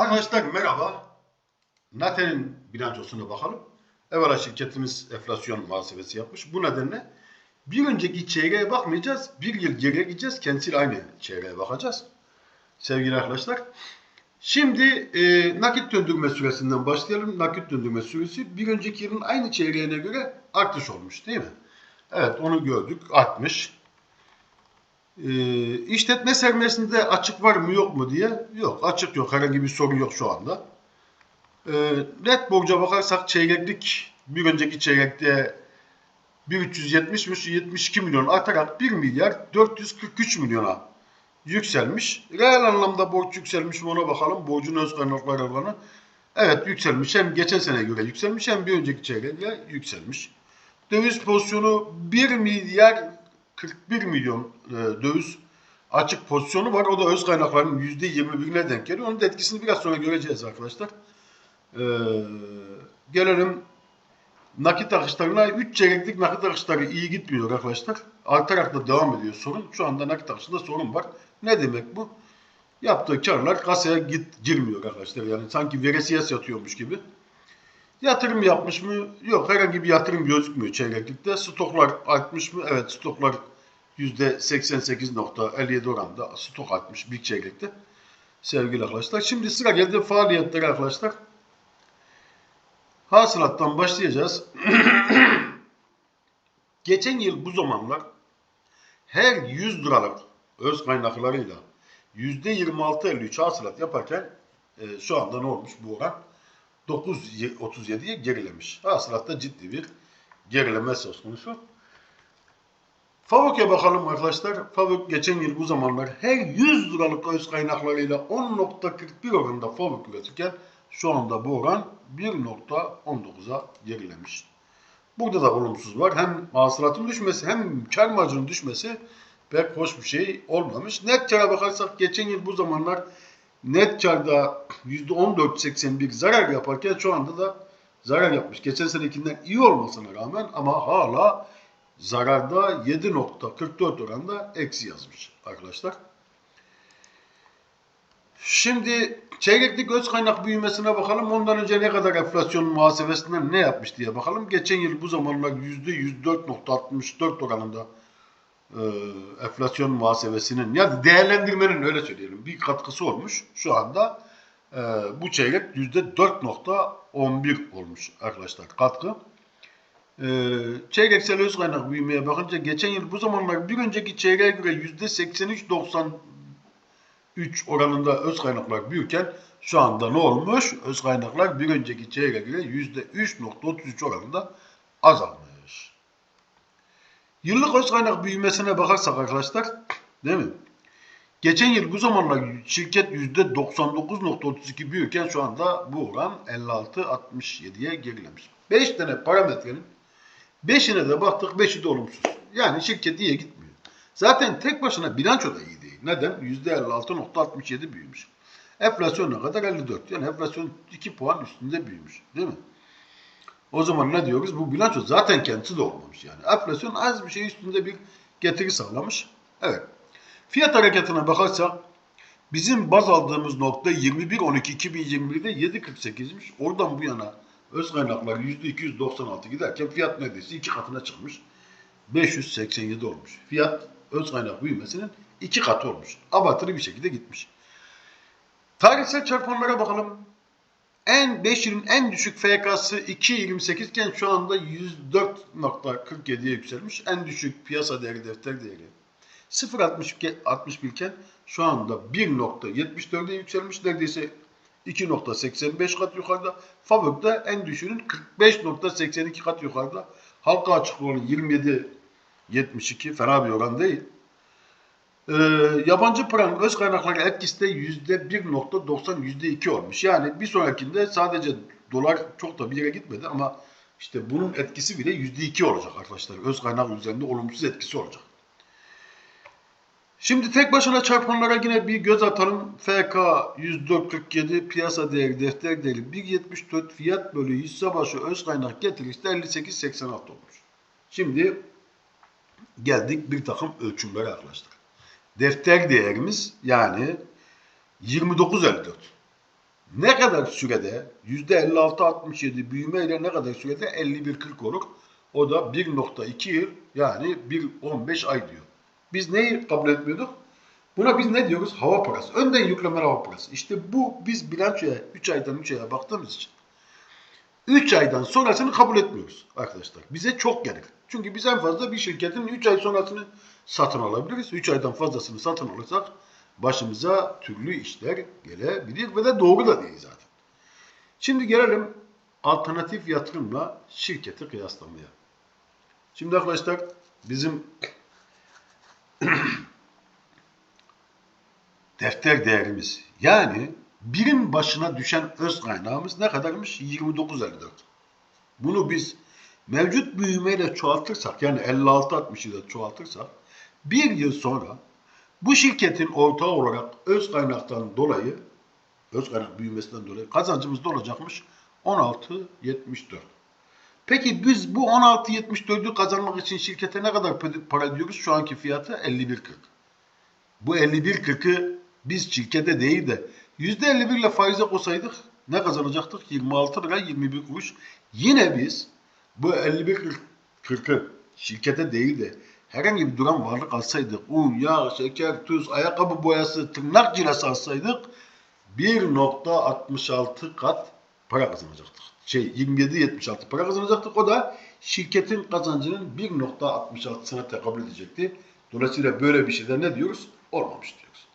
Arkadaşlar merhaba. Naten'in bilançosuna bakalım. Evvela şirketimiz enflasyon muhasebesi yapmış. Bu nedenle bir önceki çeyreğe bakmayacağız. Bir yıl geriye gideceğiz. Kendisiyle aynı çeyreğe bakacağız. Sevgili arkadaşlar. Şimdi e, nakit döndürme süresinden başlayalım. Nakit döndürme süresi bir önceki yılın aynı çeyreğine göre artış olmuş değil mi? Evet onu gördük. Artmış. E, işletme sermayesinde açık var mı yok mu diye. Yok açık yok. Herhangi bir sorun yok şu anda. E, net borca bakarsak çeyreklik bir önceki çeyrekte 1370'miş 72 milyon artarak 1 milyar 443 milyona yükselmiş. Reel anlamda borç yükselmiş mi ona bakalım. Borcun öz kaynakları oranı. Evet yükselmiş. Hem geçen sene göre yükselmiş hem bir önceki çeyreğe yükselmiş. Döviz pozisyonu 1 milyar 41 milyon e, döviz açık pozisyonu var. O da öz kaynakların %21'ine denk geliyor. Onun da etkisini biraz sonra göreceğiz arkadaşlar. Ee, gelelim nakit akışlarına. 3 çeyreklik nakit akışları iyi gitmiyor arkadaşlar. Artarak da devam ediyor sorun. Şu anda nakit akışında sorun var. Ne demek bu? Yaptığı karlar kasaya git girmiyor arkadaşlar. Yani sanki veresiye yatıyormuş gibi. Yatırım yapmış mı? Yok. Herhangi bir yatırım gözükmüyor çeyreklikte. Stoklar artmış mı? Evet stoklar %88.57 oranında stok artmış bir çeyrekte. Sevgili arkadaşlar. Şimdi sıra geldi faaliyetlere arkadaşlar. Hasılattan başlayacağız. Geçen yıl bu zamanlar her 100 liralık öz kaynaklarıyla %26-53 hasılat yaparken e, şu anda ne olmuş bu oran? 9.37'ye gerilemiş. Hasılatta ciddi bir gerileme söz konusu. Favok'e bakalım arkadaşlar. Favok geçen yıl bu zamanlar her 100 liralık öz kaynaklarıyla 10.41 oranında Favok üretirken şu anda bu oran 1.19'a gerilemiş. Burada da olumsuz var. Hem hasılatın düşmesi hem kar marjının düşmesi pek hoş bir şey olmamış. Net kara bakarsak geçen yıl bu zamanlar net karda %14.81 zarar yaparken şu anda da zarar yapmış. Geçen senekinden iyi olmasına rağmen ama hala zararda 7.44 oranda eksi yazmış arkadaşlar. Şimdi çeyreklik öz kaynak büyümesine bakalım. Ondan önce ne kadar enflasyon muhasebesinden ne yapmış diye bakalım. Geçen yıl bu zamanlar %104.64 oranında e, enflasyon muhasebesinin ya değerlendirmenin öyle söyleyelim bir katkısı olmuş. Şu anda e, bu çeyrek %4.11 olmuş arkadaşlar katkı. E, çeyreksel öz kaynak büyümeye bakınca geçen yıl bu zamanlar bir önceki çeyreğe göre %83.90 3 oranında öz kaynaklar büyürken şu anda ne olmuş? Öz kaynaklar bir önceki çeyreğe göre %3.33 oranında azalmış. Yıllık öz kaynak büyümesine bakarsak arkadaşlar değil mi? Geçen yıl bu zamanlar şirket %99.32 büyürken şu anda bu oran 56.67'ye gerilemiş. 5 tane parametrenin 5'ine de baktık 5'i de olumsuz. Yani şirket iyiye gitmiyor. Zaten tek başına bilanço da iyi değil. Neden? %56.67 büyümüş. Enflasyon ne kadar? 54. Yani enflasyon 2 puan üstünde büyümüş. Değil mi? O zaman ne diyoruz? Bu bilanço zaten kendisi de olmamış yani. Enflasyon az bir şey üstünde bir getiri sağlamış. Evet. Fiyat hareketine bakarsak bizim baz aldığımız nokta 21.12.2021'de 7.48'miş. Oradan bu yana öz kaynaklar %296 giderken fiyat neredeyse iki katına çıkmış. 587 olmuş. Fiyat öz kaynak büyümesinin iki katı olmuş. Abartılı bir şekilde gitmiş. Tarihsel çarpanlara bakalım. En 5 yılın en düşük FK'sı 2.28 iken şu anda 104.47'ye yükselmiş. En düşük piyasa değeri defter değeri 0.61 iken şu anda 1.74'e yükselmiş. Neredeyse 2.85 kat yukarıda. Favök'te en düşüğünün 45.82 kat yukarıda. Halka açık olanı 27.72 fena bir oran değil. Ee, yabancı paranın öz kaynakları etkisi de %1.90 %2 olmuş. Yani bir sonrakinde sadece dolar çok da bir yere gitmedi ama işte bunun etkisi bile %2 olacak arkadaşlar. Öz kaynak üzerinde olumsuz etkisi olacak. Şimdi tek başına çarpanlara yine bir göz atalım. FK 104.47 piyasa değeri defter değeri 1.74 fiyat bölü hisse başı öz kaynak getirisi de 58.86 olmuş. Şimdi geldik bir takım ölçümlere arkadaşlar. Defter değerimiz yani 29.54. ne kadar sürede %56-67 büyümeyle ne kadar sürede 51-40 olur? O da 1.2 yıl yani 1.15 ay diyor. Biz neyi kabul etmiyorduk? Buna biz ne diyoruz? Hava parası. Önden yüklemeli hava parası. İşte bu biz bilançoya 3 aydan 3 aya baktığımız için 3 aydan sonrasını kabul etmiyoruz arkadaşlar. Bize çok gelir. Çünkü biz en fazla bir şirketin 3 ay sonrasını satın alabiliriz. 3 aydan fazlasını satın alırsak başımıza türlü işler gelebilir ve de doğru da değil zaten. Şimdi gelelim alternatif yatırımla şirketi kıyaslamaya. Şimdi arkadaşlar bizim defter değerimiz yani birim başına düşen öz kaynağımız ne kadarmış? 29.54. Bunu biz mevcut büyümeyle çoğaltırsak yani 56-60 ile çoğaltırsak bir yıl sonra bu şirketin ortağı olarak öz kaynaktan dolayı öz kaynak büyümesinden dolayı kazancımız da olacakmış 16.74. Peki biz bu 16.74'ü kazanmak için şirkete ne kadar para ödüyoruz? Şu anki fiyatı 51.40. Bu 51.40'ı biz şirkete değil de %51 ile faize koysaydık ne kazanacaktık? 26 lira 21 kuruş. Yine biz bu 51.40'ı şirkete değil de herhangi bir duran varlık alsaydık, un, yağ, şeker, tuz, ayakkabı boyası, tırnak cilası alsaydık 1.66 kat para kazanacaktık. Şey 27.76 para kazanacaktık. O da şirketin kazancının 1.66'sına tekabül edecekti. Dolayısıyla böyle bir şeyde ne diyoruz? Olmamış diyoruz.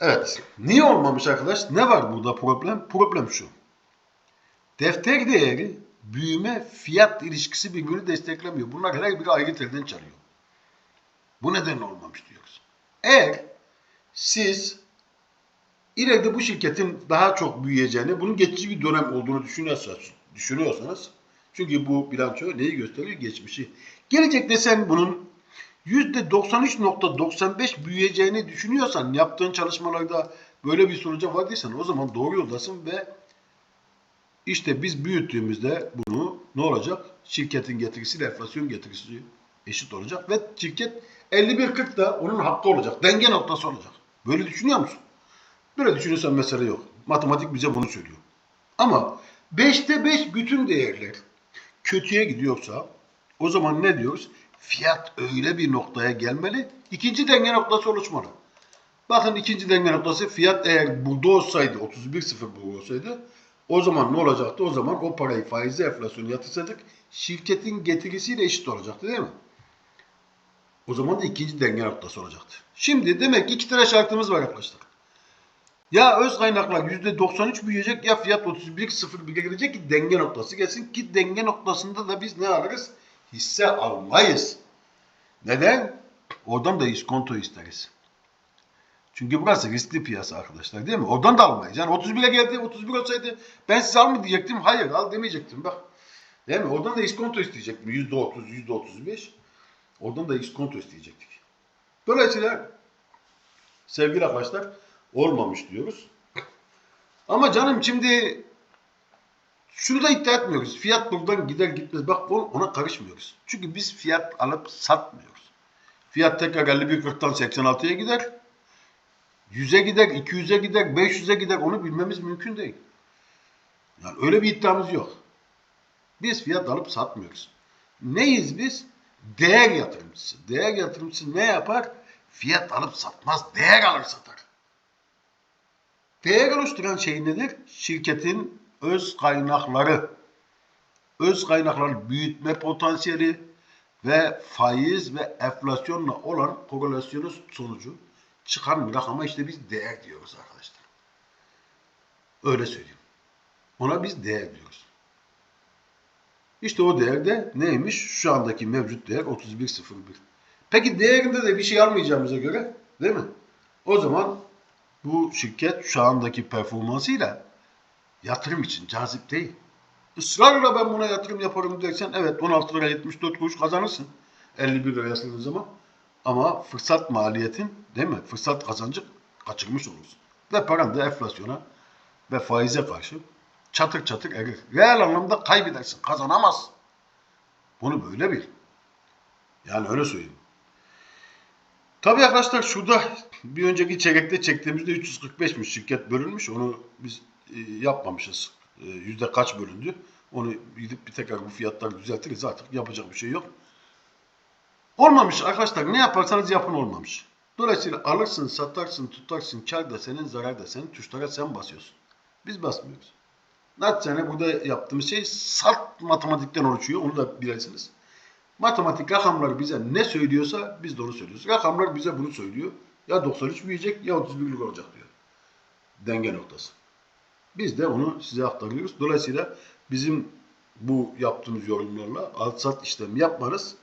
Evet. Niye olmamış arkadaş? Ne var burada problem? Problem şu. Defter değeri büyüme fiyat ilişkisi birbirini desteklemiyor. Bunlar her biri ayrı telden çalıyor. Bu nedenle olmamış diyoruz. Eğer siz ileride bu şirketin daha çok büyüyeceğini, bunun geçici bir dönem olduğunu düşünüyorsanız, düşünüyorsanız çünkü bu bilanço neyi gösteriyor? Geçmişi. Gelecekte sen bunun %93.95 büyüyeceğini düşünüyorsan, yaptığın çalışmalarda böyle bir sonuca vardıysan o zaman doğru yoldasın ve işte biz büyüttüğümüzde bunu ne olacak? Şirketin getirisiyle enflasyon getirisi eşit olacak ve şirket 51.40 da onun hakkı olacak. Denge noktası olacak. Böyle düşünüyor musun? Böyle düşünürsen mesele yok. Matematik bize bunu söylüyor. Ama 5'te 5 bütün değerler kötüye gidiyorsa o zaman ne diyoruz? Fiyat öyle bir noktaya gelmeli. ikinci denge noktası oluşmalı. Bakın ikinci denge noktası fiyat eğer burada olsaydı 31.0 bu olsaydı o zaman ne olacaktı? O zaman o parayı faizi enflasyonu yatırsaydık şirketin getirisiyle eşit olacaktı değil mi? O zaman da ikinci denge noktası olacaktı. Şimdi demek ki iki tane şartımız var arkadaşlar. Ya öz kaynaklar %93 büyüyecek ya fiyat 31.01'e gelecek ki denge noktası gelsin ki denge noktasında da biz ne alırız? Hisse almayız. Neden? Oradan da iskonto isteriz. Çünkü burası riskli piyasa arkadaşlar değil mi? Oradan da almayız. Yani 31'e geldi, 31 olsaydı ben size al mı diyecektim? Hayır al demeyecektim bak. Değil mi? Oradan da iskonto isteyecektim. %30, %35. Oradan da iskonto isteyecektik. Dolayısıyla sevgili arkadaşlar olmamış diyoruz. Ama canım şimdi şunu da iddia etmiyoruz. Fiyat buradan gider gitmez. Bak ona karışmıyoruz. Çünkü biz fiyat alıp satmıyoruz. Fiyat tekrar 51.40'tan 86'ya gider. 100'e gider, 200'e gider, 500'e gider onu bilmemiz mümkün değil. Yani öyle bir iddiamız yok. Biz fiyat alıp satmıyoruz. Neyiz biz? Değer yatırımcısı. Değer yatırımcısı ne yapar? Fiyat alıp satmaz, değer alır satar. Değer oluşturan şey nedir? Şirketin öz kaynakları. Öz kaynakları büyütme potansiyeli ve faiz ve enflasyonla olan korelasyonu sonucu çıkan bir rakama işte biz değer diyoruz arkadaşlar. Öyle söyleyeyim. Ona biz değer diyoruz. İşte o değer de neymiş? Şu andaki mevcut değer 31.01. Peki değerinde de bir şey almayacağımıza göre değil mi? O zaman bu şirket şu andaki performansıyla yatırım için cazip değil. Israrla ben buna yatırım yaparım dersen evet 16 lira 74 kuruş kazanırsın. 51 lira yazıldığın zaman. Ama fırsat maliyetin değil mi? Fırsat kazancı kaçırmış olursun. Ve paran da enflasyona ve faize karşı çatır çatır erir. Reel anlamda kaybedersin. Tabii arkadaşlar şurada bir önceki çeyrekte çektiğimizde 345'miş şirket bölünmüş. Onu biz e, yapmamışız. E, yüzde kaç bölündü? Onu gidip bir tekrar bu fiyatları düzeltiriz artık. Yapacak bir şey yok. Olmamış arkadaşlar. Ne yaparsanız yapın olmamış. Dolayısıyla alırsın, satarsın, tutarsın. Kar da senin, zarar da senin. Tuşlara sen basıyorsun. Biz basmıyoruz. Naçizane burada yaptığımız şey salt matematikten oluşuyor. Onu da bilesiniz. Matematik rakamlar bize ne söylüyorsa biz de onu söylüyoruz. Rakamlar bize bunu söylüyor. Ya 93 büyüyecek ya 31'lik olacak diyor. Denge noktası. Biz de onu size aktarıyoruz. Dolayısıyla bizim bu yaptığımız yorumlarla alt sat işlemi yapmanız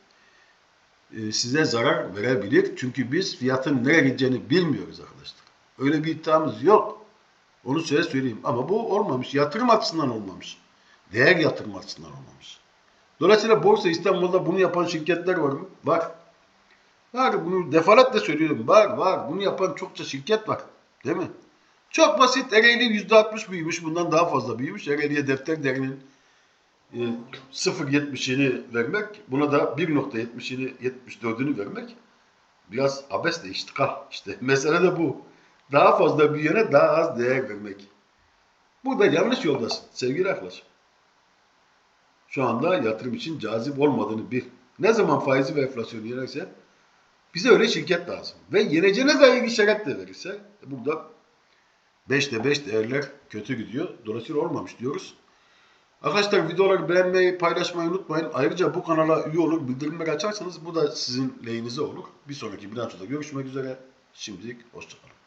e, size zarar verebilir. Çünkü biz fiyatın nereye gideceğini bilmiyoruz arkadaşlar. Öyle bir iddiamız yok. Onu size söyleyeyim. Ama bu olmamış. Yatırım açısından olmamış. Değer yatırım açısından olmamış. Dolayısıyla Borsa İstanbul'da bunu yapan şirketler var mı? Var. Var. Bunu defaatle söylüyorum. Var var. Bunu yapan çokça şirket var. Değil mi? Çok basit. Ereğli %60 büyümüş. Bundan daha fazla büyümüş. Ereğli'ye defter değerinin e, 0.70'ini vermek, buna da 1.70'ini 74'ünü vermek biraz abesle iştikal. İşte mesele de bu. Daha fazla büyüyene daha az değer vermek. Burada yanlış yoldasın sevgili arkadaş. Şu anda yatırım için cazip olmadığını bir. Ne zaman faizi ve enflasyonu yenerse bize öyle şirket lazım. Ve yeneceğine dair işaret de verirse burada 5'te 5 değerler kötü gidiyor. Dolayısıyla olmamış diyoruz. Arkadaşlar videoları beğenmeyi, paylaşmayı unutmayın. Ayrıca bu kanala üye olur, bildirimleri açarsanız bu da sizin lehinize olur. Bir sonraki bilançoda görüşmek üzere. Şimdilik hoşçakalın.